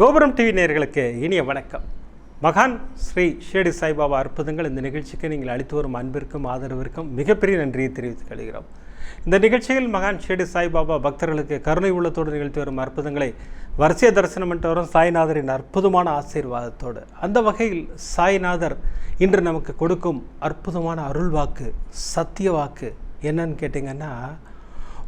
கோபுரம் டிவி நேர்களுக்கு இனிய வணக்கம். மகான் ஸ்ரீ ஷேடி சாய்பாபா அற்புதங்கள் இந்த நிகழ்ச்சிக்கு நீங்கள் அளித்து வரும் அன்பிற்கும் ஆதரவிற்கும் மிகப்பெரிய நன்றியை தெரிவித்துக் கொள்கிறோம். இந்த நிகழ்ச்சியில் மகான் ஷேடி சாய்பாபா பக்தர்களுக்கு கருணை உள்ளத்தோடு நிகழ்த்தி வரும் அற்புதங்களை வரிசைய தரிசனம் என்று வரும். சாய்நாதரின் அற்புதமான ஆசீர்வாதத்தோடு. அந்த வகையில் சாய்நாதர் இன்று நமக்கு கொடுக்கும் அற்புதமான அருள்வாக்கு சத்திய வாக்கு என்னன்னு கேட்டிங்கன்னா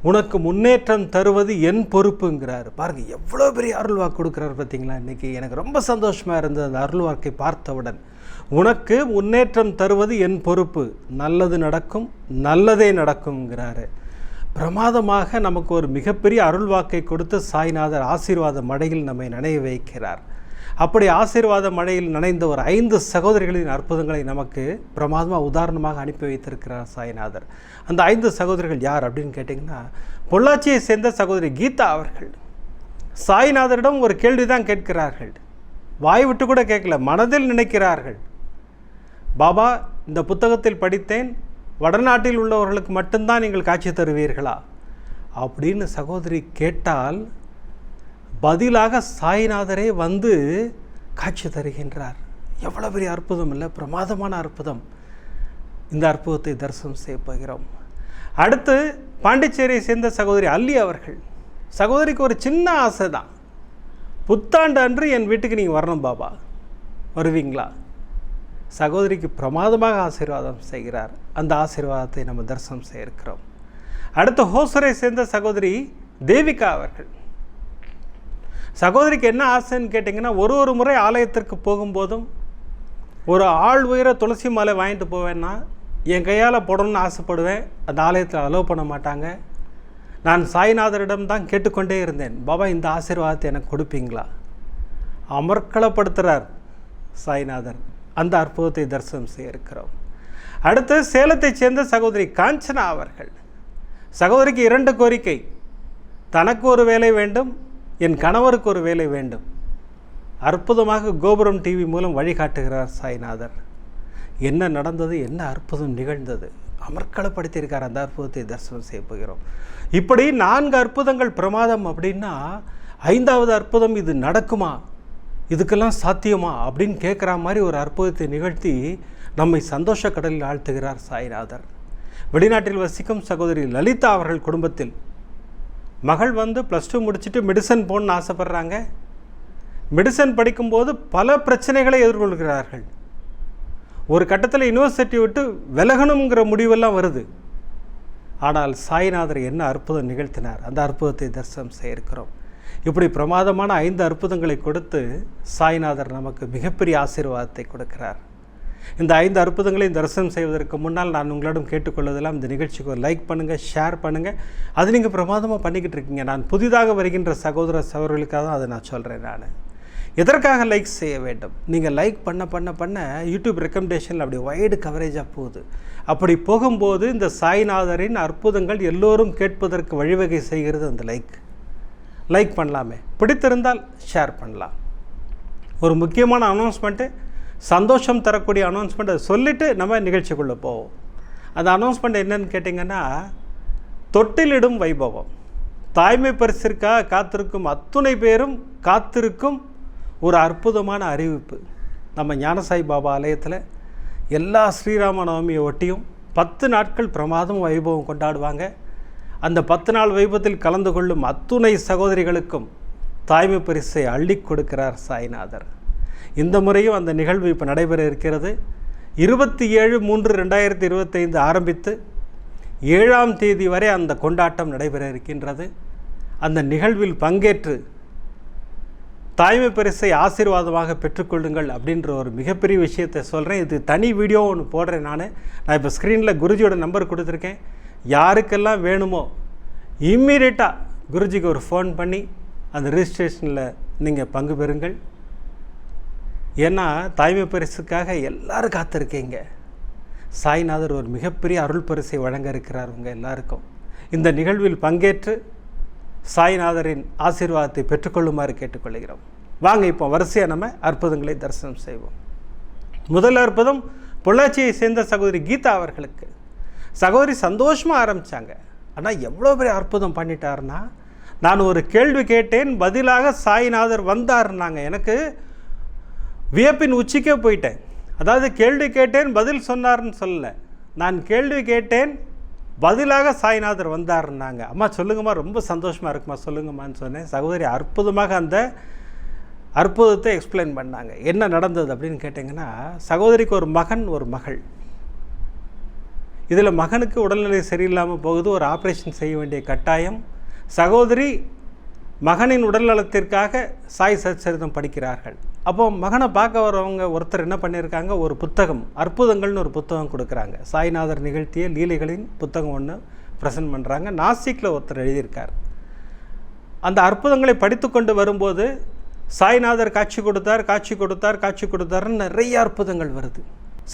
உனக்கு முன்னேற்றம் தருவது என் பொறுப்புங்கிறார். பாருங்க எவ்வளோ பெரிய அருள்வாக்கு கொடுக்குறாரு பார்த்தீங்களா இன்னைக்கு? எனக்கு ரொம்ப சந்தோஷமாக இருந்தது அந்த அருள்வாக்கை பார்த்தவுடன். உனக்கு முன்னேற்றம் தருவது என் பொறுப்பு. நல்லது நடக்கும் நல்லதே நடக்கும்ங்கிறாரு. பிரமாதமாக நமக்கு ஒரு மிகப்பெரிய அருள்வாக்கை கொடுத்து சாய்நாதர் ஆசீர்வாத மடையில் நம்மை நனைய வைக்கிறார். அப்படி ஆசீர்வாத மழையில் நனைந்த ஒரு ஐந்து சகோதரிகளின் அற்புதங்களை நமக்கு பிரமாதமாக உதாரணமாக அனுப்பி வைத்திருக்கிறார் சாய்நாதர். அந்த ஐந்து சகோதரிகள் யார் அப்படின்னு கேட்டிங்கன்னா பொள்ளாச்சியை சேர்ந்த சகோதரி கீதா அவர்கள். சாய்நாதரிடம் ஒரு கேள்வி தான் கேட்கிறார்கள். வாய் விட்டு கூட கேட்கல மனதில் நினைக்கிறார்கள். பாபா இந்த புத்தகத்தில் படித்தேன். வடநாட்டில் உள்ளவர்களுக்கு மட்டும்தான் நீங்கள் காட்சி தருவீர்களா? அப்படின்னு சகோதரி கேட்டால் பதிலாக சாய்நாதரே வந்து காட்சி தருகின்றார். எவ்வளோ பெரிய அற்புதம் இல்லை பிரமாதமான அற்புதம். இந்த அற்புதத்தை தரிசனம் செய்ய போகிறோம். அடுத்து பாண்டிச்சேரியை சேர்ந்த சகோதரி அல்லி அவர்கள். சகோதரிக்கு ஒரு சின்ன ஆசை தான் புத்தாண்டு அன்று என் வீட்டுக்கு நீங்கள் வரணும் பாபா. வருவீங்களா? சகோதரிக்கு பிரமாதமாக ஆசீர்வாதம் செய்கிறார். அந்த ஆசீர்வாதத்தை நம்ம தரிசனம் செய்ய இருக்கிறோம். அடுத்து ஹோசரை சேர்ந்த சகோதரி தேவிகா அவர்கள். சகோதரிக்கு என்ன ஆசைன்னு கேட்டிங்கன்னா ஒரு ஒரு முறை ஆலயத்திற்கு போகும்போதும் ஒரு ஆள் உயர துளசி மாலை வாங்கிட்டு போவேன்னா என் கையால் போடணும்னு ஆசைப்படுவேன். அந்த ஆலயத்தில் அலோவ் பண்ண மாட்டாங்க. நான் சாய்நாதரிடம் தான் கேட்டுக்கொண்டே இருந்தேன். பாபா இந்த ஆசீர்வாதத்தை எனக்கு கொடுப்பீங்களா? அமர்க்களப்படுத்துகிறார் சாய்நாதர். அந்த அற்புதத்தை தரிசனம் செய்ய இருக்கிறோம். அடுத்து சேலத்தைச் சேர்ந்த சகோதரி காஞ்சனா அவர்கள். சகோதரிக்கு இரண்டு கோரிக்கை. தனக்கு ஒரு வேலை வேண்டும் என் கணவருக்கு ஒரு வேலை வேண்டும். அற்புதமாக கோபுரம் டிவி மூலம் வழிகாட்டுகிறார் சாய்நாதர். என்ன நடந்தது என்ன அற்புதம் நிகழ்ந்தது? அமர்க்களப்படுத்தியிருக்கார் அந்த அற்புதத்தை தரிசனம் செய்ய போகிறோம். இப்படி நான்கு அற்புதங்கள் பிரமாதம் அப்படின்னா ஐந்தாவது அற்புதம் இது நடக்குமா? இதுக்கெல்லாம் சாத்தியமா? அப்படின்னு கேட்குற மாதிரி ஒரு அற்புதத்தை நிகழ்த்தி நம்மை சந்தோஷ கடலில் ஆழ்த்துகிறார் சாய்நாதர். வெளிநாட்டில் வசிக்கும் சகோதரி லலிதா அவர்கள் குடும்பத்தில் மகள் வந்து ப்ளஸ் டூ முடிச்சுட்டு மெடிசன் போகணுன்னு ஆசைப்பட்றாங்க. மெடிசன் படிக்கும்போது பல பிரச்சனைகளை எதிர்கொள்கிறார்கள். ஒரு கட்டத்தில் யூனிவர்சிட்டி விட்டு விலகணுங்கிற முடிவெல்லாம் வருது. ஆனால் சாய்நாதர் என்ன அற்புதம் நிகழ்த்தினார்? அந்த அற்புதத்தை தரிசனம் செய்திருக்கிறோம் இப்படி பிரமாதமான ஐந்து அற்புதங்களை கொடுத்து சாய்நாதர் நமக்கு மிகப்பெரிய ஆசீர்வாதத்தை கொடுக்கிறார். இந்த ஐந்து அற்புதங்களையும் தரிசனம் செய்வதற்கு முன்னால் நான் உங்களிடம் கேட்டுக்கொள்வதெல்லாம் இந்த நிகழ்ச்சிக்கு ஒரு லைக் பண்ணுங்கள் ஷேர் பண்ணுங்கள் அது நீங்கள் பிரமாதமாக பண்ணிக்கிட்டு இருக்கீங்க. நான் புதிதாக வருகின்ற சகோதர சகோதரர்களுக்காக தான் அதை நான் சொல்கிறேன் நான். எதற்காக லைக் செய்ய வேண்டும்? நீங்கள் லைக் பண்ண பண்ண பண்ண யூடியூப் ரெக்கமெண்டேஷனில் அப்படி வைடு கவரேஜாக போகுது. அப்படி போகும்போது இந்த சாய்நாதரின் அற்புதங்கள் எல்லோரும் கேட்பதற்கு வழிவகை செய்கிறது அந்த லைக் லைக் பண்ணலாமே. பிடித்திருந்தால் ஷேர் பண்ணலாம். ஒரு முக்கியமான அனௌன்ஸ்மெண்ட்டு சந்தோஷம் தரக்கூடிய அனௌன்ஸ்மெண்ட்டை சொல்லிவிட்டு நம்ம நிகழ்ச்சிக்குள்ளே போவோம். அந்த அனௌன்ஸ்மெண்ட் என்னன்னு கேட்டிங்கன்னா தொட்டிலிடும் வைபவம். தாய்மை பரிசிற்காக காத்திருக்கும் அத்துணை பேரும் காத்திருக்கும் ஒரு அற்புதமான அறிவிப்பு. நம்ம ஞானசாய் பாபா ஆலயத்தில் எல்லா ஸ்ரீராம நவமியை ஒட்டியும் பத்து நாட்கள் பிரமாதம் வைபவம் கொண்டாடுவாங்க. அந்த பத்து நாள் வைபவத்தில் கலந்து கொள்ளும் அத்துணை சகோதரிகளுக்கும் தாய்மை பரிசை அள்ளி கொடுக்கிறார் சாய்நாதர். இந்த முறையும் அந்த நிகழ்வு இப்போ நடைபெற இருக்கிறது. இருபத்தி ஏழு மூன்று ரெண்டாயிரத்தி இருபத்தைந்து ஆரம்பித்து ஏழாம் தேதி வரை அந்த கொண்டாட்டம் நடைபெற இருக்கின்றது. அந்த நிகழ்வில் பங்கேற்று தாய்மை பரிசை ஆசீர்வாதமாக பெற்றுக்கொள்ளுங்கள் அப்படின்ற ஒரு மிகப்பெரிய விஷயத்தை சொல்கிறேன் இது தனி வீடியோ ஒன்று போடுறேன் நான். நான் இப்போ ஸ்க்ரீனில் குருஜியோட நம்பர் கொடுத்துருக்கேன். யாருக்கெல்லாம் வேணுமோ இம்மீடியட்டாக குருஜிக்கு ஒரு ஃபோன் பண்ணி அந்த ரிஜிஸ்ட்ரேஷனில் நீங்கள் பங்கு பெறுங்கள். ஏன்னா தாய்மை பரிசுக்காக எல்லாரும் காத்திருக்கீங்க. சாய்நாதர் ஒரு மிகப்பெரிய அருள் பரிசை வழங்க இருக்கிறார் உங்கள் எல்லாருக்கும். இந்த நிகழ்வில் பங்கேற்று சாய்நாதரின் ஆசீர்வாதத்தை பெற்றுக்கொள்ளுமாறு கேட்டுக்கொள்கிறோம். வாங்க இப்போ வரிசையாக நம்ம அற்புதங்களை தரிசனம் செய்வோம். முதல் அற்புதம் பொள்ளாச்சியை சேர்ந்த சகோதரி கீதா அவர்களுக்கு. சகோதரி சந்தோஷமாக ஆரம்பித்தாங்க ஆனால் எவ்வளோ பெரிய அற்புதம் பண்ணிட்டாருன்னா நான் ஒரு கேள்வி கேட்டேன் பதிலாக சாய்நாதர் வந்தார்னாங்க எனக்கு வியப்பின் உச்சிக்கே போயிட்டேன். அதாவது கேள்வி கேட்டேன் பதில் சொன்னார்னு சொல்லல. நான் கேள்வி கேட்டேன் பதிலாக சாய்நாதர் வந்தாருன்னாங்க. அம்மா சொல்லுங்கம்மா ரொம்ப சந்தோஷமாக இருக்குமா சொல்லுங்கம்மான்னு சொன்னேன். சகோதரி அற்புதமாக அந்த அற்புதத்தை எக்ஸ்பிளைன் பண்ணாங்க. என்ன நடந்தது அப்படின்னு கேட்டிங்கன்னா சகோதரிக்கு ஒரு மகன் ஒரு மகள். இதில் மகனுக்கு உடல்நிலை சரியில்லாமல் போகுது ஒரு ஆப்ரேஷன் செய்ய வேண்டிய கட்டாயம். சகோதரி மகனின் உடல்நலத்திற்காக சாய் சச்சரிதம் படிக்கிறார்கள். அப்போ மகனை பார்க்க வரவங்க ஒருத்தர் என்ன பண்ணியிருக்காங்க? ஒரு புத்தகம் அற்புதங்கள்னு ஒரு புத்தகம் கொடுக்குறாங்க. சாய்நாதர் நிகழ்த்திய லீலைகளின் புத்தகம் ஒன்று ப்ரெசன்ட் பண்ணுறாங்க நாசிக்கில் ஒருத்தர் எழுதியிருக்கார். அந்த அற்புதங்களை படித்து கொண்டு வரும்போது சாய்நாதர் காட்சி கொடுத்தார் காட்சி கொடுத்தார் காட்சி கொடுத்தாருன்னு நிறைய அற்புதங்கள் வருது.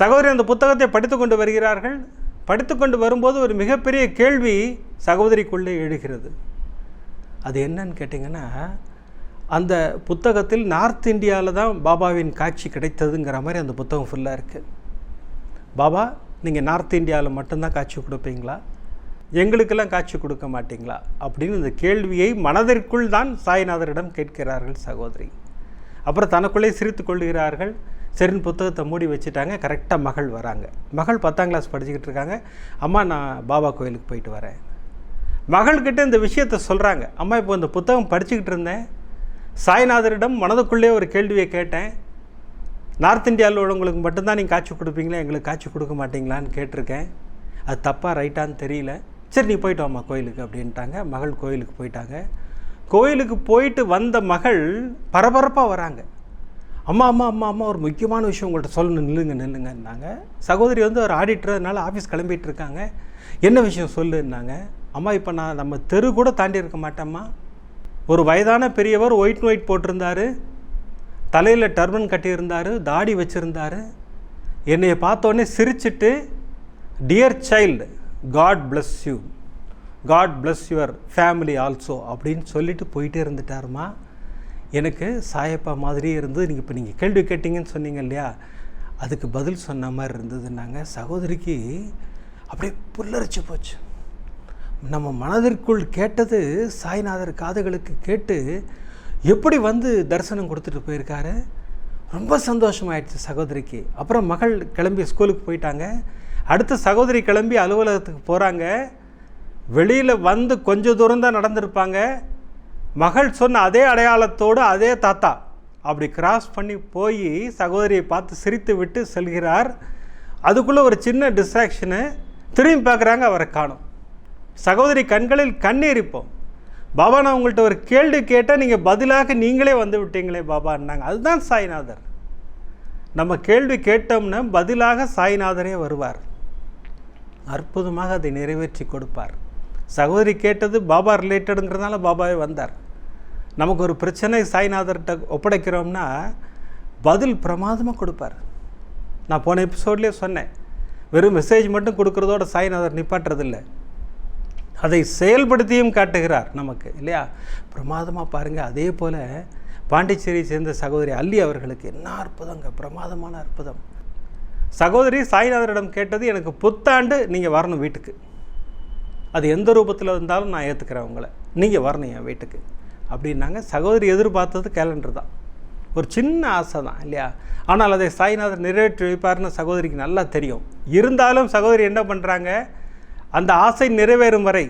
சகோதரி அந்த புத்தகத்தை படித்து கொண்டு வருகிறார்கள். படித்து கொண்டு வரும்போது ஒரு மிகப்பெரிய கேள்வி சகோதரிக்குள்ளே எழுகிறது. அது என்னன்னு கேட்டிங்கன்னா அந்த புத்தகத்தில் நார்த் இந்தியாவில் தான் பாபாவின் காட்சி கிடைத்ததுங்கிற மாதிரி அந்த புத்தகம் ஃபுல்லாக இருக்குது பாபா நீங்கள் நார்த் இந்தியாவில் மட்டும்தான் காட்சி கொடுப்பீங்களா? எங்களுக்கெல்லாம் காட்சி கொடுக்க மாட்டீங்களா? அப்படின்னு இந்த கேள்வியை மனதிற்குள் தான் சாய்நாதரிடம் கேட்கிறார்கள் சகோதரி. அப்புறம் தனக்குள்ளே சிரித்து கொள்கிறார்கள். சரின்னு புத்தகத்தை மூடி வச்சுட்டாங்க. கரெக்டாக மகள் வராங்க. மகள் பத்தாம் கிளாஸ் படிச்சுக்கிட்டு இருக்காங்க. அம்மா நான் பாபா கோயிலுக்கு போயிட்டு வரேன். மகள்கிட்ட இந்த விஷயத்த சொல்கிறாங்க அம்மா இப்போ இந்த புத்தகம் படிச்சுக்கிட்டு இருந்தேன். சாய்நாதரிடம் மனதுக்குள்ளே ஒரு கேள்வியை கேட்டேன். நார்த் இந்தியாவில் உள்ளவங்களுக்கு மட்டும்தான் நீங்கள் காட்சி கொடுப்பீங்களா? எங்களுக்கு காட்சி கொடுக்க மாட்டீங்களான்னு கேட்டிருக்கேன். அது தப்பாக ரைட்டான்னு தெரியல. சரி நீ போயிட்டு வாமா கோயிலுக்கு அப்படின்ட்டாங்க. மகள் கோயிலுக்கு போயிட்டாங்க. கோயிலுக்கு போயிட்டு வந்த மகள் பரபரப்பாக வராங்க. அம்மா அம்மா அம்மா அம்மா ஒரு முக்கியமான விஷயம் உங்கள்கிட்ட சொல்லணும். நில்லுங்க நில்லுங்கன்னாங்க. சகோதரி வந்து ஒரு ஆடிட்டர் அதனால் ஆஃபீஸ் கிளம்பிகிட்டு இருக்காங்க. என்ன விஷயம் சொல்லுன்னாங்க? அம்மா இப்போ நான் நம்ம தெரு கூட தாண்டி இருக்க மாட்டேம்மா. ஒரு வயதான பெரியவர் ஒயிட் ஒயிட் போட்டிருந்தாரு. தலையில் டர்பன் கட்டியிருந்தார் தாடி வச்சுருந்தாரு. என்னைய பார்த்தோன்னே சிரிச்சிட்டு dear child God bless you God bless your family also அப்படின்னு சொல்லிட்டு போயிட்டே இருந்துட்டாருமா. எனக்கு சாயப்பா மாதிரியே இருந்தது. நீங்கள் இப்போ நீங்கள் கேள்வி கேட்டிங்கன்னு சொன்னீங்க இல்லையா? அதுக்கு பதில் சொன்ன மாதிரி இருந்ததுன்னாங்க. சகோதரிக்கு அப்படியே புல்லரிச்சு போச்சு. நம்ம மனதிற்குள் கேட்டது சாய்நாதர் காதுகளுக்கு கேட்டு எப்படி வந்து தரிசனம் கொடுத்துட்டு போயிருக்காரு? ரொம்ப சந்தோஷமாயிடுச்சு சகோதரிக்கு. அப்புறம் மகள் கிளம்பி ஸ்கூலுக்கு போயிட்டாங்க. அடுத்து சகோதரி கிளம்பி அலுவலகத்துக்கு போகிறாங்க வெளியில் வந்து கொஞ்சம் தூரம் தான் நடந்திருப்பாங்க. மகள் சொன்ன அதே அடையாளத்தோடு அதே தாத்தா அப்படி கிராஸ் பண்ணி போய் சகோதரியை பார்த்து சிரித்து விட்டு செல்கிறார். அதுக்குள்ளே ஒரு சின்ன டிஸ்ட்ராக்ஷனு திரும்பி பார்க்குறாங்க அவரை காணும். சகோதரி கண்களில் கண்ணீர் இப்போ பாபா நான் உங்கள்கிட்ட ஒரு கேள்வி கேட்டால் நீங்கள் பதிலாக நீங்களே வந்து விட்டீங்களே பாபான்னாங்க அதுதான் சாய்நாதர். நம்ம கேள்வி கேட்டோம்னா பதிலாக சாய்நாதரே வருவார். அற்புதமாக அதை நிறைவேற்றி கொடுப்பார். சகோதரி கேட்டது பாபா ரிலேட்டடுங்கிறதுனால பாபாவே வந்தார். நமக்கு ஒரு பிரச்சனை சாய்நாதர்கிட்ட ஒப்படைக்கிறோம்னா பதில் பிரமாதமாக கொடுப்பார். நான் போன எபிசோட்லேயே சொன்னேன். வெறும் மெசேஜ் மட்டும் கொடுக்குறதோட சாய்நாதர் நிப்பாட்டுறதில்லை. அதை செயல்படுத்தியும் காட்டுகிறார் நமக்கு இல்லையா? பிரமாதமாக பாருங்கள் அதே போல் பாண்டிச்சேரியை சேர்ந்த சகோதரி அல்லி அவர்களுக்கு என்ன அற்புதங்க பிரமாதமான அற்புதம். சகோதரி சாய்நாதரிடம் கேட்டது எனக்கு புத்தாண்டு நீங்கள் வரணும் வீட்டுக்கு. அது எந்த ரூபத்தில் இருந்தாலும் நான் ஏற்றுக்கிறேன் உங்களை. நீங்கள் வரணும் என் வீட்டுக்கு. அப்படின்னாங்க. சகோதரி எதிர்பார்த்தது கேலண்டர் தான். ஒரு சின்ன ஆசை தான் இல்லையா? ஆனால் அதை சாய்நாதர் நிறைவேற்றி வைப்பார்னு சகோதரிக்கு நல்லா தெரியும். இருந்தாலும் சகோதரி என்ன பண்ணுறாங்க அந்த ஆசை நிறைவேறும் வரை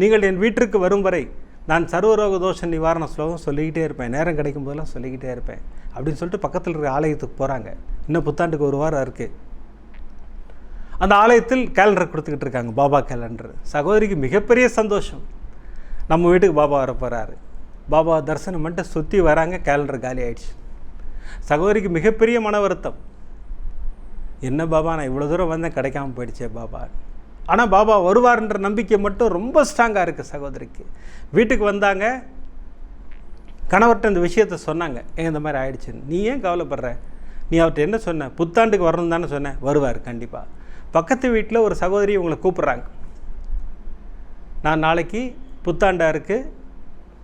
நீங்கள் என் வீட்டிற்கு வரும் வரை நான் சர்வரோக தோஷ நிவாரண ஸ்லோகம் சொல்லிக்கிட்டே இருப்பேன். நேரம் கிடைக்கும் போதெல்லாம் சொல்லிக்கிட்டே இருப்பேன். அப்படின்னு சொல்லிட்டு பக்கத்தில் இருக்கிற ஆலயத்துக்கு போகிறாங்க இன்னும் புத்தாண்டுக்கு ஒரு வாரம் இருக்குது அந்த ஆலயத்தில் கேலண்டர் கொடுத்துக்கிட்டு இருக்காங்க. பாபா கேலண்டர் சகோதரிக்கு மிகப்பெரிய சந்தோஷம். நம்ம வீட்டுக்கு பாபா வர போகிறாரு பாபா தரிசனம் மட்டும் சுற்றி வராங்க. கேலண்டர் காலி ஆயிடுச்சு. சகோதரிக்கு மிகப்பெரிய மன வருத்தம். என்ன பாபா நான் இவ்வளோ தூரம் வந்தேன் கிடைக்காம போயிடுச்சே பாபா. ஆனால் பாபா வருவார்ன்ற நம்பிக்கை மட்டும் ரொம்ப ஸ்ட்ராங்காக இருக்குது சகோதரிக்கு. வீட்டுக்கு வந்தாங்க. கணவர்கிட்ட இந்த விஷயத்த சொன்னாங்க. ஏன் இந்த மாதிரி ஆயிடுச்சு. நீ ஏன் கவலைப்படுற? நீ அவர்கிட்ட என்ன சொன்ன? புத்தாண்டுக்கு வரணும் தானே சொன்னேன் வருவார் கண்டிப்பாக பக்கத்து வீட்டில் ஒரு சகோதரி உங்களை கூப்பிட்றாங்க. நான் நாளைக்கு புத்தாண்டாக இருக்குது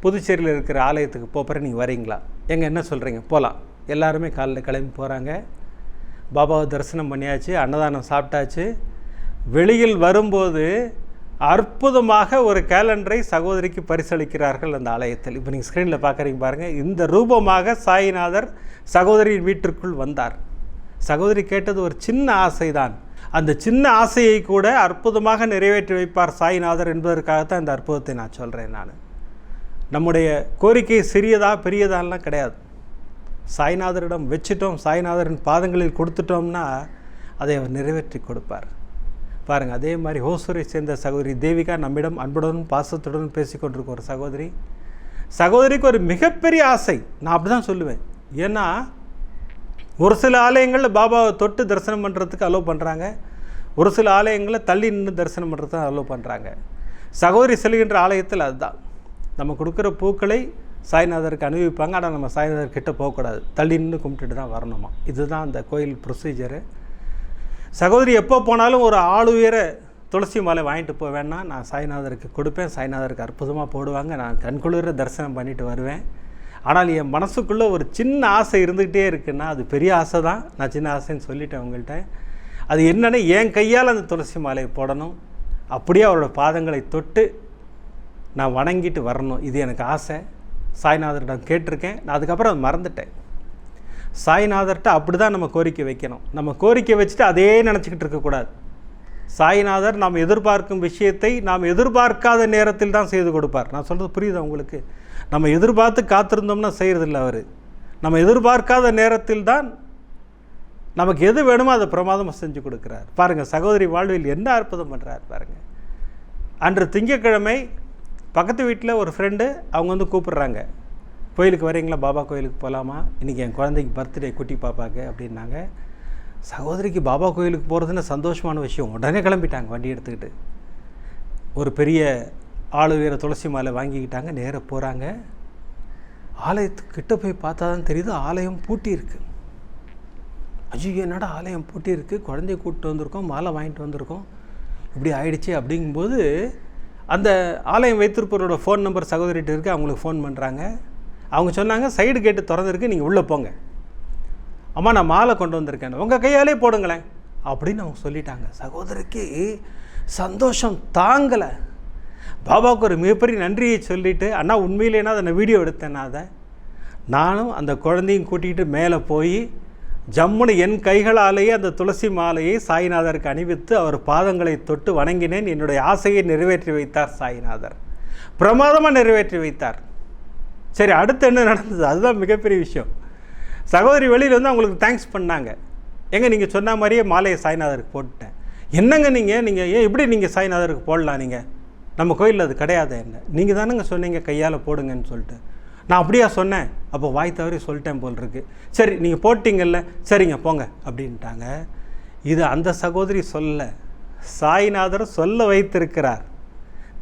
புதுச்சேரியில் இருக்கிற ஆலயத்துக்கு போகிறேன் நீங்கள் வரீங்களா? எங்கே என்ன சொல்கிறீங்க போகலாம் எல்லாருமே காலையில் கிளம்பி போகிறாங்க பாபாவை தரிசனம் பண்ணியாச்சு. அன்னதானம் சாப்பிட்டாச்சு. வெளியில் வரும்போது அற்புதமாக ஒரு கேலண்டரை சகோதரிக்கு பரிசளிக்கிறார்கள் அந்த ஆலயத்தில். இப்போ நீங்கள் ஸ்க்ரீனில் பார்க்குறீங்க பாருங்கள் இந்த ரூபமாக சாயிநாதர் சகோதரியின் வீட்டிற்குள் வந்தார். சகோதரி கேட்டது ஒரு சின்ன ஆசைதான். அந்த சின்ன ஆசையை கூட அற்புதமாக நிறைவேற்றி வைப்பார் சாய்நாதர் என்பதற்காகத்தான் இந்த அற்புதத்தை நான் சொல்கிறேன் நான். நம்முடைய கோரிக்கை சிறியதா பெரியதாலாம் கிடையாது. சாய்நாதரிடம் வச்சுட்டோம் சாய்நாதரின் பாதங்களில் கொடுத்துட்டோம்னா அதை அவர் நிறைவேற்றி கொடுப்பார். பாருங்கள் அதே மாதிரி ஹோசூரை சேர்ந்த சகோதரி தேவிகா நம்மிடம் அன்புடனும் பாசத்துடனும் பேசிக்கொண்டிருக்க ஒரு சகோதரி. சகோதரிக்கு ஒரு மிகப்பெரிய ஆசை நான் அப்படி தான் சொல்லுவேன். ஏன்னா ஒரு சில ஆலயங்களில் பாபாவை தொட்டு தரிசனம் பண்ணுறதுக்கு அலோவ் பண்ணுறாங்க ஒரு சில ஆலயங்களில் தள்ளி நின்று தரிசனம் பண்ணுறதுக்கு அலோவ் பண்ணுறாங்க சகோதரி செல்கின்ற ஆலயத்தில் அதுதான். நம்ம கொடுக்குற பூக்களை சாய்நாதருக்கு அனுபவிப்பாங்க ஆனால் நம்ம சாய்நாதர் கிட்ட போகக்கூடாது. தள்ளி நின்று கும்பிட்டுட்டு தான் வரணுமா? இதுதான் அந்த கோயில் ப்ரொசீஜரு சகோதரி எப்போ போனாலும் ஒரு ஆளுயர துளசி மாலை வாங்கிட்டு போவேன்னா நான் சாய்நாதருக்கு கொடுப்பேன். சாய்நாதருக்கு அற்புதமாக போடுவாங்க. நான் கண்குளிர தரிசனம் பண்ணிட்டு வருவேன். ஆனால் என் மனசுக்குள்ளே ஒரு சின்ன ஆசை இருந்துக்கிட்டே இருக்குன்னா அது பெரிய ஆசை தான் நான் சின்ன ஆசைன்னு சொல்லிட்டேன் உங்கள்கிட்ட. அது என்னென்னா என் கையால் அந்த துளசி மாலையை போடணும். அப்படியே அவரோட பாதங்களை தொட்டு நான் வணங்கிட்டு வரணும். இது எனக்கு ஆசை. சாய்நாதரிடம் கேட்டிருக்கேன். நான் அதுக்கப்புறம் அதை மறந்துட்டேன். சாய்நாதர்கிட்ட அப்படி தான் நம்ம கோரிக்கை வைக்கணும். நம்ம கோரிக்கை வச்சுட்டு அதே நினச்சிக்கிட்டு இருக்கக்கூடாது. சாய்நாதர் நாம் எதிர்பார்க்கும் விஷயத்தை நாம் எதிர்பார்க்காத நேரத்தில் தான் செய்து கொடுப்பார். நான் சொல்கிறது புரியுதா உங்களுக்கு? நம்ம எதிர்பார்த்து காத்திருந்தோம்னா செய்கிறதில்ல அவர். நம்ம எதிர்பார்க்காத நேரத்தில் தான் நமக்கு எது வேணுமோ அதை பிரமாதமாக செஞ்சு கொடுக்குறார். பாருங்கள் சகோதரி வாழ்வில் என்ன அற்புதம் பண்ணுறார் பாருங்கள் அன்று திங்கக்கிழமை பக்கத்து வீட்டில் ஒரு ஃப்ரெண்டு அவங்க வந்து கூப்பிட்றாங்க. கோயிலுக்கு வரீங்களா? பாபா கோயிலுக்கு போகலாமா இன்றைக்கி என் குழந்தைக்கு பர்த்டே குட்டி பாப்பாக்கு அப்படின்னாங்க. சகோதரிக்கு பாபா கோயிலுக்கு போகிறதுன்னு சந்தோஷமான விஷயம். உடனே கிளம்பிட்டாங்க வண்டி எடுத்துக்கிட்டு. ஒரு பெரிய ஆளு வீர துளசி மாலை வாங்கிக்கிட்டாங்க நேராக போகிறாங்க ஆலயத்துக்கு கிட்ட போய் பார்த்தா தான் தெரியுது ஆலயம் பூட்டியிருக்கு ஐயோ என்னடா ஆலயம் பூட்டியிருக்கு குழந்தைய கூப்பிட்டு வந்திருக்கோம் மாலை வாங்கிட்டு வந்திருக்கோம். இப்படி ஆயிடுச்சு அப்படிங்கும்போது அந்த ஆலயம் வைத்திருப்பவரோட ஃபோன் நம்பர் சகோதரிகிட்ட இருக்குது அவங்களுக்கு ஃபோன் பண்ணுறாங்க அவங்க சொன்னாங்க சைடு கேட்டு திறந்துருக்கு நீங்கள் உள்ளே போங்க. அம்மா நான் மாலை கொண்டு வந்திருக்கேன். உங்கள் கையாலே போடுங்களேன். அப்படின்னு அவங்க சொல்லிட்டாங்க. சகோதரிக்கு சந்தோஷம் தாங்கலை. பாபாவுக்கு ஒரு மிகப்பெரிய நன்றியை சொல்லிவிட்டு அண்ணா உண்மையிலேனா அதை நான் வீடியோ எடுத்தேன் அதை. நானும் அந்த குழந்தையும் கூட்டிகிட்டு மேலே போய் ஜம்முன்னு என் கைகளாலேயே அந்த துளசி மாலையை சாய்நாதருக்கு அணிவித்து அவர் பாதங்களை தொட்டு வணங்கினேன். என்னுடைய ஆசையை நிறைவேற்றி வைத்தார் சாய்நாதர். பிரமாதமாக நிறைவேற்றி வைத்தார். சரி அடுத்து என்ன நடந்தது? அதுதான் மிகப்பெரிய விஷயம். சகோதரி வெளியில் வந்து அவங்களுக்கு தேங்க்ஸ் பண்ணாங்க. எங்கே நீங்கள் சொன்ன மாதிரியே மாலையை சாய்நாதருக்கு போட்டுட்டேன். என்னங்க நீங்கள் நீங்கள் ஏன் எப்படி நீங்கள் சாய்நாதருக்கு போடலாம் நீங்கள் நம்ம கோயிலில் அது கிடையாது என்ன? நீங்கள் தானேங்க சொன்னீங்க கையால் போடுங்கன்னு சொல்லிட்டு. நான் அப்படியா சொன்னேன்? அப்போ வாய் தவறி சொல்லிட்டேன் போல் இருக்கு. சரி நீங்கள் போட்டிங்கல்ல? சரிங்க போங்க அப்படின்ட்டாங்க. இது அந்த சகோதரி சொல்ல சாய்நாதர் சொல்ல வைத்திருக்கிறார்.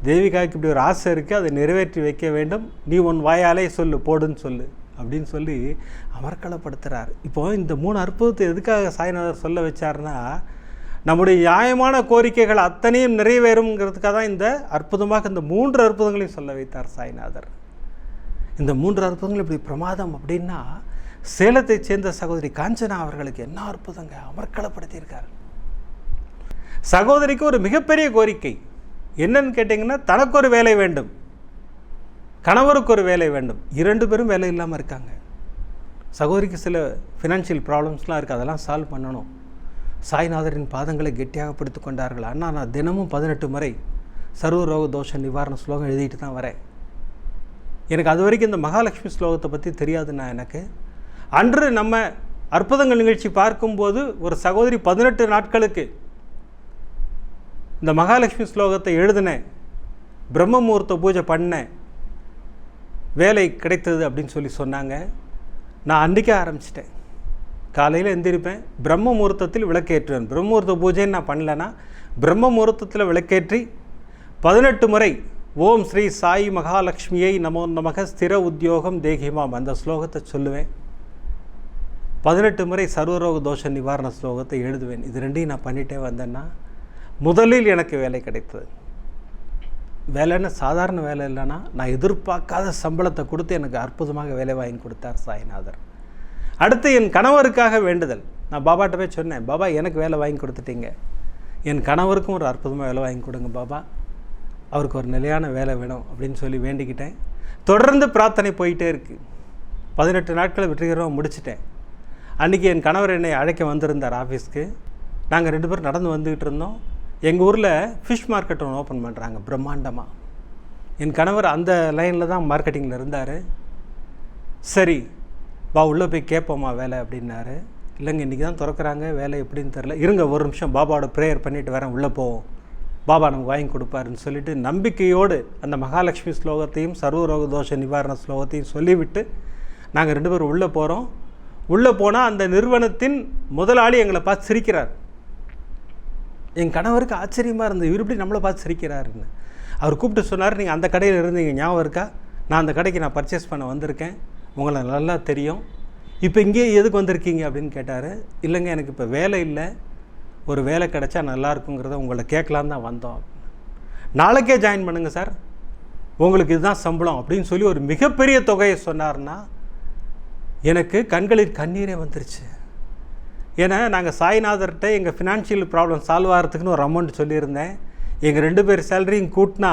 தேவிகாவுக்கு இப்படி ஒரு ஆசை இருக்குது அதை நிறைவேற்றி வைக்க வேண்டும். நீ உன் வாயாலே சொல்லு போடுன்னு சொல்லு அப்படின்னு சொல்லி அமர்க்களப்படுத்துகிறார் இப்போது இந்த மூணு அற்புதத்தை எதுக்காக சாய்நாதர் சொல்ல வச்சார்னா நம்முடைய நியாயமான கோரிக்கைகள் அத்தனையும் நிறைவேறுங்கிறதுக்காக தான் இந்த அற்புதமாக இந்த மூன்று அற்புதங்களையும் சொல்ல வைத்தார் சாய்நாதர். இந்த மூன்று அற்புதங்கள் இப்படி பிரமாதம் அப்படின்னா சேலத்தைச் சேர்ந்த சகோதரி காஞ்சனா அவர்களுக்கு என்ன அற்புதங்க அமர்க்களப்படுத்தியிருக்கார். சகோதரிக்கு ஒரு மிகப்பெரிய கோரிக்கை. என்னன்னு கேட்டிங்கன்னா தனக்கு ஒரு வேலை வேண்டும். கணவருக்கு ஒரு வேலை வேண்டும். இரண்டு பேரும் வேலை இல்லாமல் இருக்காங்க. சகோதரிக்கு சில ஃபினான்ஷியல் ப்ராப்ளம்ஸ்லாம் இருக்குது அதெல்லாம் சால்வ் பண்ணணும். சாய்நாதரின் பாதங்களை கெட்டியாக பிடித்து கொண்டார்கள். அண்ணா நான் தினமும் பதினெட்டு முறை சர்வ ரோக தோஷ நிவாரண ஸ்லோகம் எழுதிட்டு தான் வரேன். எனக்கு அது வரைக்கும் இந்த மகாலட்சுமி ஸ்லோகத்தை பற்றி தெரியாதுண்ணா எனக்கு. அன்று நம்ம அற்புதங்கள் நிகழ்ச்சி பார்க்கும்போது ஒரு சகோதரி பதினெட்டு நாட்களுக்கு இந்த மகாலட்சுமி ஸ்லோகத்தை எழுதினேன். பிரம்மமூர்த்த பூஜை பண்ணேன் வேலை கிடைத்தது அப்படின்னு சொல்லி சொன்னாங்க. நான் அன்றைக்கே ஆரம்பிச்சிட்டேன். காலையில் எந்திரிப்பேன். பிரம்ம முகூர்த்தத்தில் விளக்கேற்றுவேன். பிரம்ம முகூர்த்த பூஜைன்னு நான் பண்ணலன்னா பிரம்ம முகூர்த்தத்தில் விளக்கேற்றி பதினெட்டு முறை ஓம் ஸ்ரீ சாய் மகாலட்சுமியை நமோ நமக ஸ்திர உத்தியோகம் தேகிமாம் அந்த ஸ்லோகத்தை சொல்லுவேன். பதினெட்டு முறை சர்வரோக தோஷ நிவாரண ஸ்லோகத்தை எழுதுவேன். இது ரெண்டையும் நான் பண்ணிகிட்டே வந்தேன்னா முதலில் எனக்கு வேலை கிடைத்தது. வேலைன்னு சாதாரண வேலை இல்லைன்னா நான் எதிர்பார்க்காத சம்பளத்தை கொடுத்து எனக்கு அற்புதமாக வேலை வாங்கி கொடுத்தார் சாய்நாதர். அடுத்து என் கணவருக்காக வேண்டுதல். நான் பாபாட்ட போய் சொன்னேன் பாபா எனக்கு வேலை வாங்கி கொடுத்துட்டீங்க. என் கணவருக்கும் ஒரு அற்புதமாக வேலை வாங்கி கொடுங்க பாபா. அவருக்கு ஒரு நிலையான வேலை வேணும் அப்படின்னு சொல்லி வேண்டிக்கிட்டேன். தொடர்ந்து பிரார்த்தனை போயிட்டே இருக்குது பதினெட்டு நாட்களை வெற்றிகரமாக முடிச்சிட்டேன். அன்றைக்கி என் கணவர் என்னை அழைக்க வந்திருந்தார் ஆஃபீஸ்க்கு நாங்கள் ரெண்டு பேரும் நடந்து வந்துக்கிட்டு இருந்தோம். எங்கள் ஊரில் ஃபிஷ் மார்க்கெட் ஒன்று ஓப்பன் பண்ணுறாங்க பிரம்மாண்டமாக என் கணவர் அந்த லைனில் தான் மார்க்கெட்டிங்கில் இருந்தார். சரி வா உள்ளே போய் கேட்போமா வேலை அப்படின்னாரு. இல்லைங்க இன்றைக்கி தான் திறக்கிறாங்க வேலை எப்படின்னு தெரில இருங்க ஒரு நிமிஷம் பாபாவோட ப்ரேயர் பண்ணிட்டு வரேன் உள்ளே போவோம். பாபா நமக்கு வாங்கி கொடுப்பாருன்னு சொல்லிட்டு நம்பிக்கையோடு அந்த மகாலட்சுமி ஸ்லோகத்தையும் சர்வரோக தோஷ நிவாரண ஸ்லோகத்தையும் சொல்லிவிட்டு நாங்கள் ரெண்டு பேரும் உள்ளே போகிறோம் உள்ளே போனால் அந்த நிறுவனத்தின் முதலாளி எங்களை பார்த்து சிரிக்கிறார். என் கணவருக்கு ஆச்சரியமாக இருந்தது. இவர் இப்படி நம்மளை பார்த்து சிரிக்கிறாருன்னு. அவர் கூப்பிட்டு சொன்னார் நீங்கள் அந்த கடையில் இருந்தீங்க ஞாபகம் இருக்கா? நான் அந்த கடைக்கு நான் பர்ச்சேஸ் பண்ண வந்திருக்கேன். உங்களை நல்லா தெரியும். இப்போ இங்கே எதுக்கு வந்திருக்கீங்க? அப்படின்னு கேட்டார். இல்லைங்க எனக்கு இப்போ வேலை இல்லை. ஒரு வேலை கிடச்சா நல்லா இருக்குங்கிறத உங்களை கேட்கலான்னு தான் வந்தோம். நாளைக்கே ஜாயின் பண்ணுங்கள் சார். உங்களுக்கு இதுதான் சம்பளம். அப்படின்னு சொல்லி ஒரு மிகப்பெரிய தொகையை சொன்னார்னா எனக்கு கண்களில் கண்ணீரே வந்துருச்சு. ஏன்னா நாங்கள் சாய்நாதர்கிட்ட எங்கள் ஃபினான்ஷியல் ப்ராப்ளம் சால்வ் ஆகிறதுக்குன்னு ஒரு அமௌண்ட் சொல்லியிருந்தேன். எங்கள் ரெண்டு பேர் சேலரியும் கூட்டினா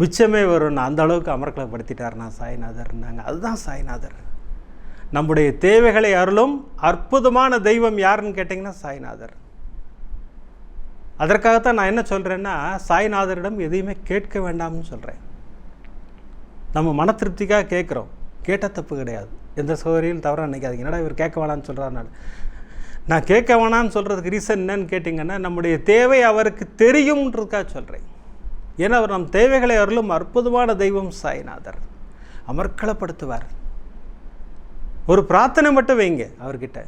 மிச்சமே வரும்னு அந்த அளவுக்கு அமர்க்கலப்படுத்திட்டார் சாய்நாதர்னாங்க. அதுதான் சாய்நாதர். நம்முடைய தேவைகளை அருளும் அற்புதமான தெய்வம் யாருன்னு கேட்டிங்கன்னா சாய்நாதர். அதற்காகத்தான் நான் என்ன சொல்கிறேன்னா சாய்நாதரிடம் எதையுமே கேட்க வேண்டாம்னு சொல்கிறேன் நம்ம மன திருப்திக்காக கேட்குறோம். கேட்டால் தப்பு கிடையாது. எந்த சோதரியும் தவறாக நினைக்காது என்னடா இவர் கேட்க வேணாம்னு சொல்கிறாருனால நான் கேட்க வேணாம்னு சொல்கிறதுக்கு ரீசன் என்னன்னு கேட்டிங்கன்னா நம்முடைய தேவை அவருக்கு தெரியும்ன்றதுக்காக சொல்கிறேன் ஏன்னா அவர் நம் தேவைகளை அருளும் அற்புதமான தெய்வம் சாய்நாதர். அமர்க்களப்படுத்துவார். ஒரு பிரார்த்தனை மட்டும் வைங்க அவர்கிட்ட.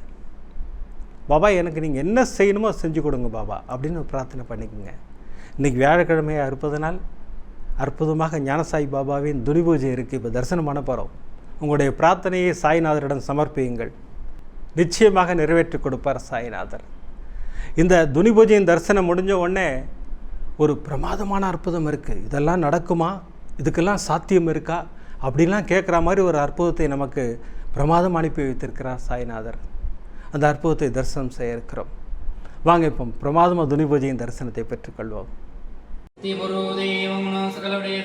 பாபா எனக்கு நீங்கள் என்ன செய்யணுமோ செஞ்சு கொடுங்க பாபா அப்படின்னு ஒரு பிரார்த்தனை பண்ணிக்கோங்க. இன்றைக்கி வியாழக்கிழமையாக இருப்பதனால் அற்புதமாக ஞானசாய் பாபாவின் துணி பூஜை இருக்குது இப்போ தரிசனம் பண்ண போகிறோம் உங்களுடைய பிரார்த்தனையை சாய்நாதரிடம் சமர்ப்பியுங்கள். நிச்சயமாக நிறைவேற்றி கொடுப்பார் சாய்நாதர். இந்த துணி பூஜையின் தரிசனம் முடிஞ்ச உடனே ஒரு பிரமாதமான அற்புதம் இருக்குது இதெல்லாம் நடக்குமா? இதுக்கெல்லாம் சாத்தியம் இருக்கா? அப்படின்லாம் கேட்குற மாதிரி ஒரு அற்புதத்தை நமக்கு பிரமாதம் அனுப்பி வைத்திருக்கிறார் சாய்நாதர். அந்த அற்புதத்தை தரிசனம் செய்ய இருக்கிறோம். வாங்க இப்போ பிரமாதமாக துணி பூஜையின் தரிசனத்தை பெற்றுக்கொள்வோம் சகலவுடைய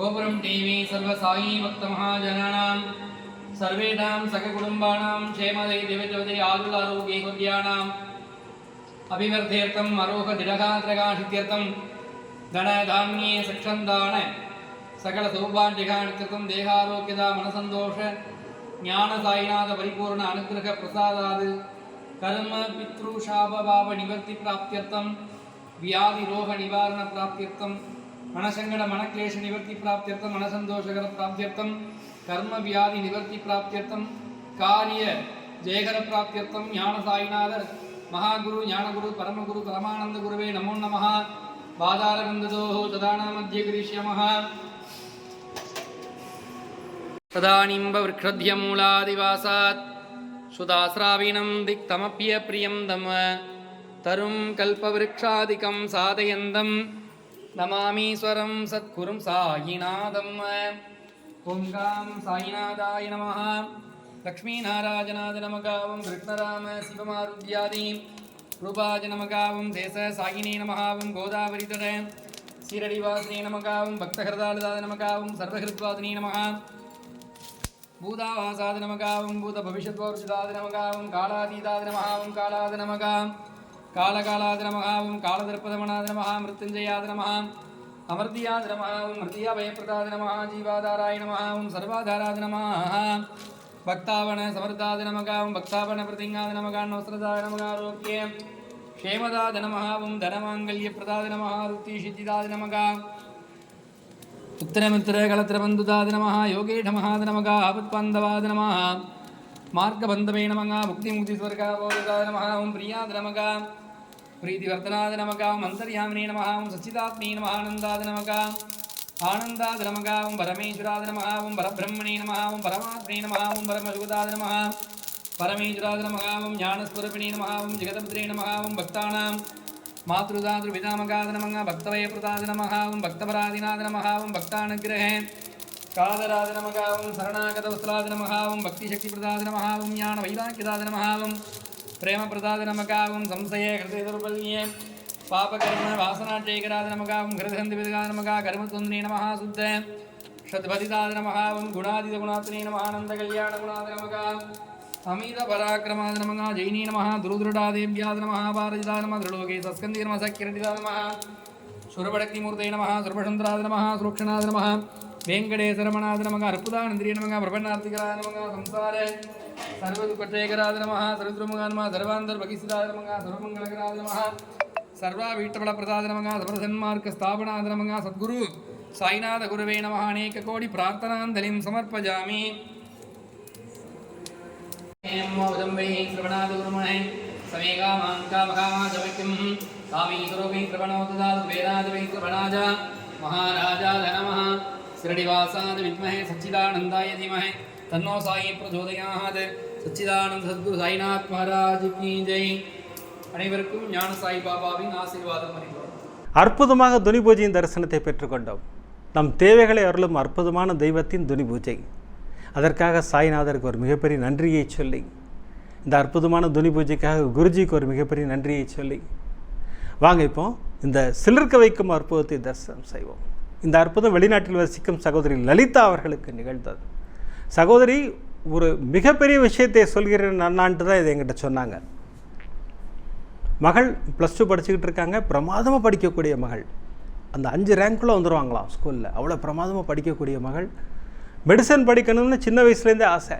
கோபுரம் டிவி சர்வசாயி பக்த மகாஜனானாம் சர்வேணாம் சககுடும்பானாம். க்ஷேமதை திவஜவதை ஆதுலாரோக்கியகுத்யானாம் அபிவர்த்தேர்த்தம் அரோக திடகாந்திரகாஷித்யர்த்தம் தனதானியே சக்ஷந்தான சகல சௌபாண்டிகாணித்தியர்த்தம் தேகாரோக்கியதா மனசந்தோஷ ஞான சாயிநாத பரிபூர்ண அனுகிரக பிரசாதாது. கர்ம பித்ருஷாபபாப நிவர்த்தி பிராப்தியர்த்தம். வியாதி ரோக நிவாரண பிராப்தியர்த்தம். निवृत्ति प्राप्त्यर्थं कार्य जयकर प्राप्त्यर्थं ज्ञानसायिनाथ महागुरु ज्ञानगुरु परमगुरु परमानंद गुरुवे नमो नमः पादारविन्ददोः तदानामध्ये करिष्यामः तदानीम्बवृक्षध्यमूलादिवासात् सुदास्राविणं दिक्तमप्यप्रियं दम तरुं कल्पवृक्षादिकं साधयन्दं नमामीश्वरं सत्कुरुं सायिनाथम् ॐ गां सायिनाथाय नमः लक्ष्मीनारायणाद नमगावं நமாமீஸ்வரம் சத்குரும் சாயிநாதம் ஓங்காம் சாயிநாதாய நம லக்ஷ்மீநாராஜநாத நமகாவும் கிருஷ்ணராம சிவமாருத்யாதீம் ரூபாஜ நமகாவும் தேச சாயினே நமகாவும் கோதாவரிதர சீரடிவாசினே நமகாவும் பக்தஹர்தாலதாத நமகாவும் சர்வஹிருத்வாதினே நமகா பூதாவாசாத நமகாவும் பூத பவிஷத்வோர்ஜிதாத நமகாவும் காலாதீதாத நமகாவும் காலாத நமகாம் காலகாலாத நமகாவும் காலதர்ப்பதமனாத நமகா மிருத்யுஞ்சயாத நமகாம் அமர்த்தியாத நமகாவும் மிருத்தியா பயப்பிரதாத நமகா ஜீவாதாராய நமகாவும் சர்வாதாராத நமாக பக்தாவன சமர்த்தாத நமகாவும் பக்தாவன பிரதிங்காத நமகான் வஸ்திரதாத நமகாரோக்கியம் க்ஷேமதாத நமகாவும் தனமாங்கல்ய பிரதாத நமகா ருத்தி சித்திதாத நமகா உத்தரமித்திர கலத்திரபந்துதாத நமகா யோகேஷமகாத நமகா ஆபத்பாந்தவாத நமகா மார்க்கபந்தமே நமகா முக்தி முக்தி ஸ்வர்கா போதாத நமகா பிரியாத நமகா ಪ್ರೀತಿವರ್ತನಾದ ನಮಗಾಂ ಅಂತರ್ಯಾಮಿನೇ ನಮಃ ಓಂ ಸಚ್ಚಿದಾತ್ಮೀ ನಮಃ ಆನಂದಾದ ನಮಗಾಂ ಆನಂದಾದ ನಮಗ ಓಂ ಪರಮೇಶ್ವರಾದ ನಮಃ ಓಂ ಪರಬ್ರಹ್ಮಣೇ ನಮಃ ಓಂ ಪರಮಾತ್ಮೇ ನಮಃ ಓಂ ಪರಮಜುಗದಾದ ನಮಃ ಪರಮೇಶ್ವರಾದ ನಮಃ ಓಂ ಜ್ಞಾನಸ್ವರೂಪಿಣೇ ನಮಃ ಓಂ ಜಗದಪುತ್ರೇ ನಮಃ ಓಂ ಭಕ್ತಾನಾಂ ಮಾತೃದಾತೃಪಿತಾಮಗಾದ ನಮಃ ಭಕ್ತವಯಪ್ರದಾದ ನಮಃ ಓಂ ಭಕ್ತಪರಾಧಿನಾದ ನಮಃ ಓಂ ಭಕ್ತಾನುಗ್ರಹೇ ಕಾದರಾದ ನಮಗ ಓಂ ಶರಣಾಗತ ವಸ್ತ್ರಾದ ನಮಃ ಓಂ ಭಕ್ತಿಶಕ್ತಿಪ್ರದಾದ ನಮಃ ಓಂ ಜ್ಞಾನ ವೈರಾಗ್ಯದಾದ ನಮಃ ಓಂ പ്രേമപ്രസാദനമകാവും സംശയേ ഹൃദയദൗർബല്യേ പാപകർമ്മ വാസനാക്ഷൈകരാധനമകാവും ഹൃദയന്തിപിതാനമകാ കർമ്മത്വന്ദ്രീ നമ ശുദ്ധേ ഷദ്ഭതിതാദനമഹാവും ഗുണാതീതഗുണാത്രീ നമാനന്ദകല്യാണഗുണാദനമകാ അമിത പരാക്രമാദനമകാ ജൈനീ നമ ധ്രുദ്രുടാദേവ്യാദനമഹാഭാരജിതാനമ ധ്രുലോകേ സസ്കന്ദീർമ സക്കിരടിതാനമ சுரபடக்திமூர்த்தே நம சுரபசந்திராத நம சுரோக்ஷநாத நம வேங்கடேசரமணாத நமக அற்புதானந்திரிய நமக பிரபன்னார்த்திகராத நமக சம்சார சர்வதுக்கட்டேகராத நம சர்வதுருமகா நம சர்வாந்தர் பகிசிதாத நமகா சர்வமங்களகராத நம சர்வாபீஷ்டபல பிரசாத நமகா சர்வசன்மார்க்க ஸ்தாபனாத நமகா சத்குரு சாய்நாத குருவே நம அநேக கோடி பிரார்த்தனாந்தலிம் சமர்ப்பஜாமி. மகாராஜா நம ஸ்ரீனிவாசாத வித்மஹே சச்சிதானந்தாய தீமஹே तन्नो साई பிரச்சோதயாத் சச்சிதானந்த சத்குரு சாய்நாத் மகாராஜ் கி அனைவருக்கும் ஞான சாய் பாபாவின் ஆசீர்வாதம் அறிவோம் அற்புதமாக துணி பூஜையின் தரிசனத்தை பெற்றுக்கொண்டோம். நம் தேவைகளை அருளும் அற்புதமான தெய்வத்தின் துணி பூஜை அதற்காக சாய்நாதருக்கு ஒரு மிகப்பெரிய நன்றியை சொல்லி இந்த அற்புதமான துணி பூஜைக்காக குருஜிக்கு ஒரு மிகப்பெரிய நன்றியை சொல்லி வாங்க இப்போ இந்த சிலிர்க்க வைக்கும் அற்புதத்தை தரிசனம் செய்வோம். இந்த அற்புதம் வெளிநாட்டில் வசிக்கும் சகோதரி லலிதா அவர்களுக்கு நிகழ்ந்தது. சகோதரி ஒரு மிகப்பெரிய விஷயத்தை சொல்கிறேன் அண்ணான்ட்டு தான் இதை எங்கிட்ட சொன்னாங்க. மகள் ப்ளஸ் டூ படிச்சுக்கிட்டு இருக்காங்க. பிரமாதமாக படிக்கக்கூடிய மகள். அந்த அஞ்சு ரேங்க்குள்ளே வந்துடுவாங்களாம் ஸ்கூலில் அவ்வளோ பிரமாதமாக படிக்கக்கூடிய மகள். மெடிசன் படிக்கணும்னு சின்ன வயசுலேருந்தே ஆசை.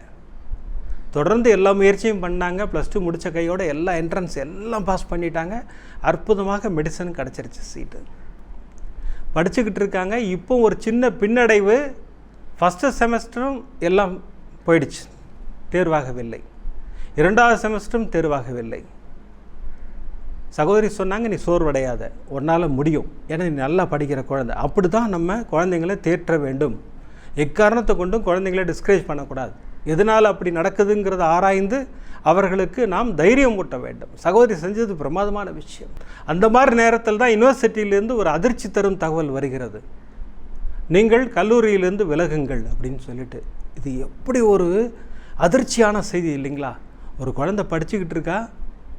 தொடர்ந்து எல்லா முயற்சியும் பண்ணாங்க. ப்ளஸ் டூ முடித்த கையோட எல்லா என்ட்ரன்ஸ் எல்லாம் பாஸ் பண்ணிட்டாங்க. அற்புதமாக மெடிசன் கிடச்சிருச்சு சீட்டு படிச்சுக்கிட்டு இருக்காங்க. இப்போ ஒரு சின்ன பின்னடைவு ஃபஸ்ட்டு செமஸ்டரும் எல்லாம் போயிடுச்சு. தேர்வாகவில்லை. இரண்டாவது செமஸ்டரும் தேர்வாகவில்லை. சகோதரி சொன்னாங்க நீ சோர்வடையாத. உன்னால் முடியும். ஏன்னா நீ நல்லா படிக்கிற குழந்தை. அப்படி தான் நம்ம குழந்தைங்கள தேற்ற வேண்டும். எக்காரணத்தை கொண்டும் குழந்தைங்கள டிஸ்கரேஜ் பண்ணக்கூடாது. எதனால் அப்படி நடக்குதுங்கிறத ஆராய்ந்து அவர்களுக்கு நாம் தைரியம் ஊட்ட வேண்டும். சகோதரி செஞ்சது பிரமாதமான விஷயம். அந்த மாதிரி நேரத்தில் தான் யூனிவர்சிட்டியிலேருந்து ஒரு அதிர்ச்சி தரும் தகவல் வருகிறது. நீங்கள் கல்லூரியிலிருந்து விலகுங்கள் அப்படின்னு சொல்லிட்டு. இது எப்படி ஒரு அதிர்ச்சியான செய்தி இல்லைங்களா? ஒரு குழந்தை படிச்சுக்கிட்டு இருக்கா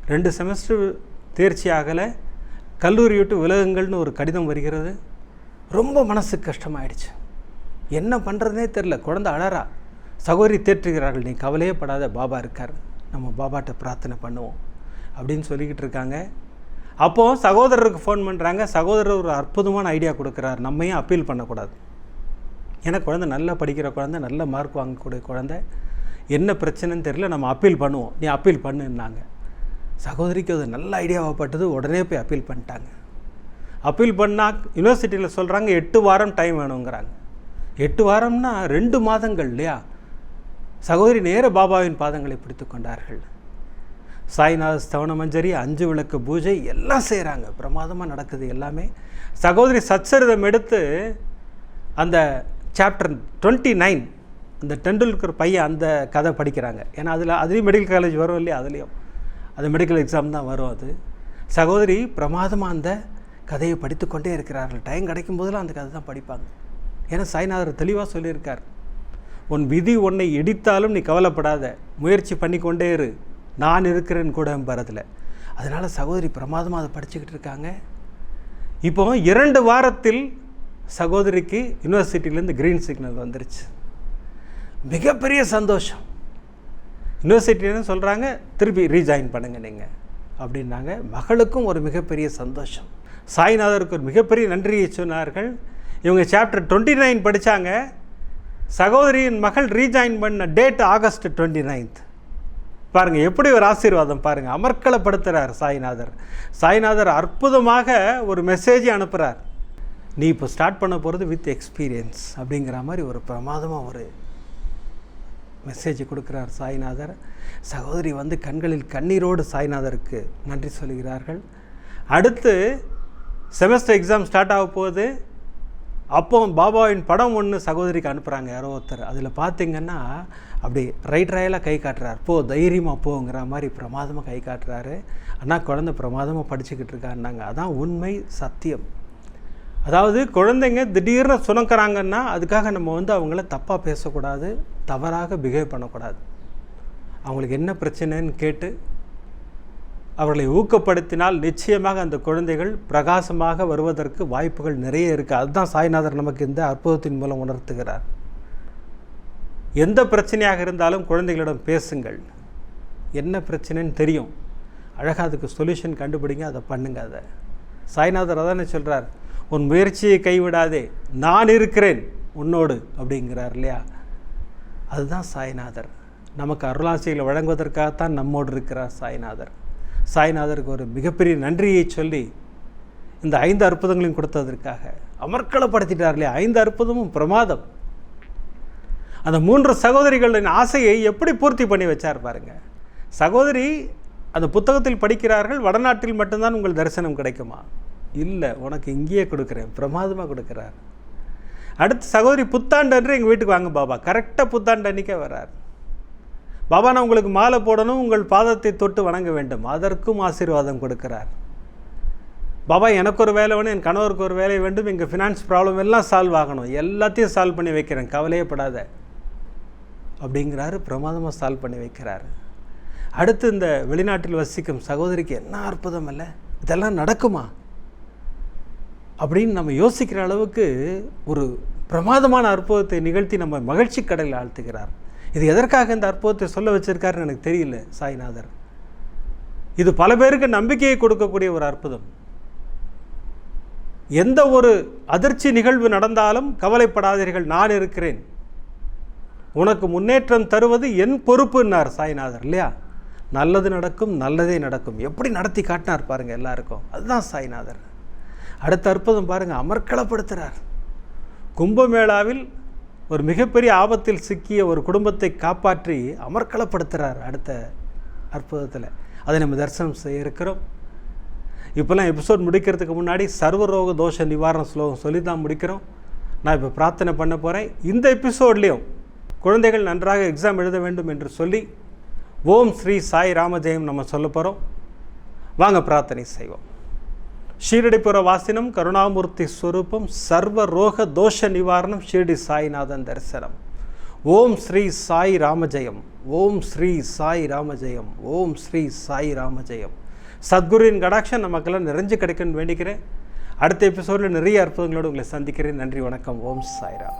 ரெண்டு செமஸ்டர் தேர்ச்சி ஆகலை கல்லூரி விட்டு விலகுங்கள்னு ஒரு கடிதம் வருகிறது. ரொம்ப மனசுக்கு கஷ்டமாயிடுச்சு. என்ன பண்ணுறதுனே தெரில குழந்தை அழறா. சகோதரி தேற்றுகிறார்கள் நீ கவலையே படாத பாபா இருக்கார். நம்ம பாபாட்ட பிரார்த்தனை பண்ணுவோம். அப்படின்னு சொல்லிக்கிட்டு இருக்காங்க. அப்போது சகோதரருக்கு ஃபோன் பண்ணுறாங்க சகோதரர் ஒரு அற்புதமான ஐடியா கொடுக்குறார். நம்மையும் அப்பீல் பண்ணக்கூடாது. ஏன்னா குழந்தை நல்லா படிக்கிற குழந்தை நல்ல மார்க் வாங்கக்கூடிய குழந்தை. என்ன பிரச்சனைன்னு தெரியல நம்ம அப்பீல் பண்ணுவோம். நீ அப்பீல் பண்ணுன்னாங்க. சகோதரிக்கு அது நல்ல ஐடியாவப்பட்டது உடனே போய் அப்பீல் பண்ணிட்டாங்க. அப்பீல் பண்ணால் யூனிவர்சிட்டியில் சொல்கிறாங்க எட்டு வாரம் டைம் வேணுங்கிறாங்க. எட்டு வாரம்னா ரெண்டு மாதங்கள் இல்லையா? சகோதரி நேர பாபாவின் பாதங்களை பிடித்து கொண்டார்கள். சாய்நாத ஸ்தவனமஞ்சரி அஞ்சு விளக்கு பூஜை எல்லாம் செய்கிறாங்க பிரமாதமாக நடக்குது எல்லாமே. சகோதரி சச்சரிதம் எடுத்து அந்த சாப்டர் டுவெண்ட்டி நைன் அந்த டெண்டுல்கர் பையன் அந்த கதை படிக்கிறாங்க. ஏன்னா அதில் அதுலேயும் மெடிக்கல் காலேஜ் வரும் இல்லையா? அதுலேயும். அது மெடிக்கல் எக்ஸாம் தான் வரும் அது. சகோதரி பிரமாதமாக அந்த கதையை படித்துக்கொண்டே இருக்கிறார்கள். டைம் கிடைக்கும் போதெல்லாம் அந்த கதை தான் படிப்பாங்க. ஏன்னா சாய்நாதர் தெளிவாக சொல்லியிருக்கார். உன் விதி உன்னை இடித்தாலும் நீ கவலைப்படாத. முயற்சி பண்ணிக்கொண்டே இரு. நான் இருக்கிறேன் கூட பரத்தில் அதனால் சகோதரி பிரமாதமாக அதை படிச்சுக்கிட்டு இருக்காங்க. இப்போ இரண்டு வாரத்தில் சகோதரிக்கு யூனிவர்சிட்டியிலேருந்து க்ரீன் சிக்னல் வந்துருச்சு. மிகப்பெரிய சந்தோஷம். யூனிவர்சிட்டின்னு சொல்கிறாங்க திருப்பி ரீஜாயின் பண்ணுங்கள் நீங்கள் அப்படின்னாங்க. மகளுக்கும் ஒரு மிகப்பெரிய சந்தோஷம். சாய்நாதருக்கு ஒரு மிகப்பெரிய நன்றியை சொன்னார்கள். இவங்க சாப்டர் டுவெண்ட்டி நைன் படித்தாங்க சகோதரியின் மகள் ரீஜாயின் பண்ண டேட் ஆகஸ்ட் டுவெண்ட்டி நைன்த் பாருங்கள் எப்படி ஒரு ஆசீர்வாதம் பாருங்கள் அமர்க்கலப்படுத்துகிறார் சாய்நாதர். சாய்நாதர் அற்புதமாக ஒரு மெசேஜ் அனுப்புகிறார் நீ இப்போ ஸ்டார்ட் பண்ண போகிறது வித் எக்ஸ்பீரியன்ஸ் அப்படிங்கிற மாதிரி ஒரு பிரமாதமாக ஒரு மெசேஜ் கொடுக்குறார் சாய்நாதர். சகோதரி வந்து கண்களில் கண்ணீரோடு சாய்நாதருக்கு நன்றி சொல்கிறார்கள். அடுத்து செமஸ்டர் எக்ஸாம் ஸ்டார்ட் ஆக போகுது. அப்போ பாபாவின் படம் ஒன்று சகோதரிக்கு அனுப்புகிறாங்க யாரோ ஒருத்தர். அதில் பார்த்தீங்கன்னா அப்படி ரைட் ராயலாக கை காட்டுறார். போ தைரியமாக போங்கிற மாதிரி பிரமாதமாக கை காட்டுறாரு. அண்ணா குழந்தை பிரமாதமாக படிச்சுக்கிட்டு இருக்காருன்னாங்க அதான் உண்மை சத்தியம். அதாவது குழந்தைங்க திடீர்னு சுணக்கிறாங்கன்னா அதுக்காக நம்ம வந்து அவங்கள தப்பாக பேசக்கூடாது தவறாக பிஹேவ் பண்ணக்கூடாது. அவங்களுக்கு என்ன பிரச்சனைன்னு கேட்டு அவர்களை ஊக்கப்படுத்தினால் நிச்சயமாக அந்த குழந்தைகள் பிரகாசமாக வருவதற்கு வாய்ப்புகள் நிறைய இருக்குது அதுதான் சாய்நாதர் நமக்கு இந்த அற்புதத்தின் மூலம் உணர்த்துகிறார். எந்த பிரச்சனையாக இருந்தாலும் குழந்தைகளிடம் பேசுங்கள். என்ன பிரச்சனைன்னு தெரியும். அழகாக அதுக்கு சொல்யூஷன் கண்டுபிடிங்க அதை பண்ணுங்க அதை. சாய்நாதர் அதானே சொல்கிறார் உன் முயற்சியை கைவிடாதே நான் இருக்கிறேன் உன்னோடு அப்படிங்கிறார் இல்லையா? அதுதான் சாய்நாதர். நமக்கு அருளாசிகளை வழங்குவதற்காகத்தான் நம்மோடு இருக்கிறார் சாய்நாதர். சாய்நாதருக்கு ஒரு மிகப்பெரிய நன்றியை சொல்லி இந்த ஐந்து அற்புதங்களையும் கொடுத்ததற்காக அமர்க்களப்படுத்திட்டார் இல்லையா? ஐந்து அற்புதமும் பிரமாதம். அந்த மூன்று சகோதரிகளின் ஆசையை எப்படி பூர்த்தி பண்ணி வச்சார் பாருங்க. சகோதரி அந்த புத்தகத்தில் படிக்கிறார்கள் வடநாட்டில் மட்டும்தான் உங்கள் தரிசனம் கிடைக்குமா? இல்லை உனக்கு இங்கேயே கொடுக்குறேன் பிரமாதமாக கொடுக்குறார். அடுத்து சகோதரி புத்தாண்டு அன்று எங்கள் வீட்டுக்கு வாங்க பாபா. கரெக்டாக புத்தாண்டு அன்றைக்கே வர்றார் பாபா நான் உங்களுக்கு மாலை போடணும் உங்கள் பாதத்தை தொட்டு வணங்க வேண்டும். அதற்கும் ஆசீர்வாதம் கொடுக்கிறார். பாபா எனக்கு ஒரு வேலை வேணும் என் கணவருக்கு ஒரு வேலை வேண்டும் எங்கள் ஃபினான்ஸ் ப்ராப்ளம் எல்லாம் சால்வ் ஆகணும். எல்லாத்தையும் சால்வ் பண்ணி வைக்கிறேன் கவலையே படாத. அப்படிங்கிறாரு பிரமாதமாக சால்வ் பண்ணி வைக்கிறாரு. அடுத்து இந்த வெளிநாட்டில் வசிக்கும் சகோதரிக்கு என்ன அற்புதம் அல்ல இதெல்லாம் நடக்குமா? அப்படின்னு நம்ம யோசிக்கிற அளவுக்கு ஒரு பிரமாதமான அற்புதத்தை நிகழ்த்தி நம்ம மகிழ்ச்சி கடலில் ஆழ்த்துகிறார். இது எதற்காக இந்த அற்புதத்தை சொல்ல வச்சிருக்காருன்னு எனக்கு தெரியல சாய்நாதர். இது பல பேருக்கு நம்பிக்கையை கொடுக்கக்கூடிய ஒரு அற்புதம். எந்த ஒரு அதிர்ச்சி நிகழ்வு நடந்தாலும் கவலைப்படாதீர்கள் நான் இருக்கிறேன். உனக்கு முன்னேற்றம் தருவது என் பொறுப்புன்னார் சாய்நாதர் இல்லையா? நல்லது நடக்கும் நல்லதே நடக்கும். எப்படி நடத்தி காட்டினார் பாருங்கள் எல்லாருக்கும். அதுதான் சாய்நாதர். அடுத்த அற்புதம் பாருங்கள் அமர்க்களப்படுத்துகிறார் கும்பமேளாவில் ஒரு மிகப்பெரிய ஆபத்தில் சிக்கிய ஒரு குடும்பத்தை காப்பாற்றி அமர்க்களப்படுத்துகிறார் அடுத்த அற்புதத்தில். அதை நம்ம தரிசனம் செய்ய இருக்கிறோம். இப்போல்லாம் எபிசோட் முடிக்கிறதுக்கு முன்னாடி சர்வரோக தோஷ நிவாரண ஸ்லோகம் சொல்லி தான் முடிக்கிறோம். நான் இப்போ பிரார்த்தனை பண்ண போகிறேன் இந்த எபிசோட்லேயும் குழந்தைகள் நன்றாக எக்ஸாம் எழுத வேண்டும் என்று சொல்லி ஓம் ஸ்ரீ சாய் ராமஜெயம் நம்ம சொல்ல போகிறோம் வாங்க பிரார்த்தனை செய்வோம். ஷீரடிபுர வாசினம் கருணாமூர்த்தி ஸ்வரூபம் சர்வ ரோக தோஷ நிவாரணம் ஷீரடி சாய்நாதன் தரிசனம். ஓம் ஸ்ரீ சாய் ராமஜெயம் ஓம் ஸ்ரீ சாய் ராமஜெயம் ஓம் ஸ்ரீ சாய் ராமஜெயம். சத்குருவின் கடாட்சம் நமக்கெல்லாம் நிறைஞ்சு கிடைக்கும்னு வேண்டிக்கிறேன். அடுத்த எபிசோடில் நிறைய அற்புதங்களோடு உங்களை சந்திக்கிறேன். நன்றி வணக்கம். ஓம் சாய்ராம்.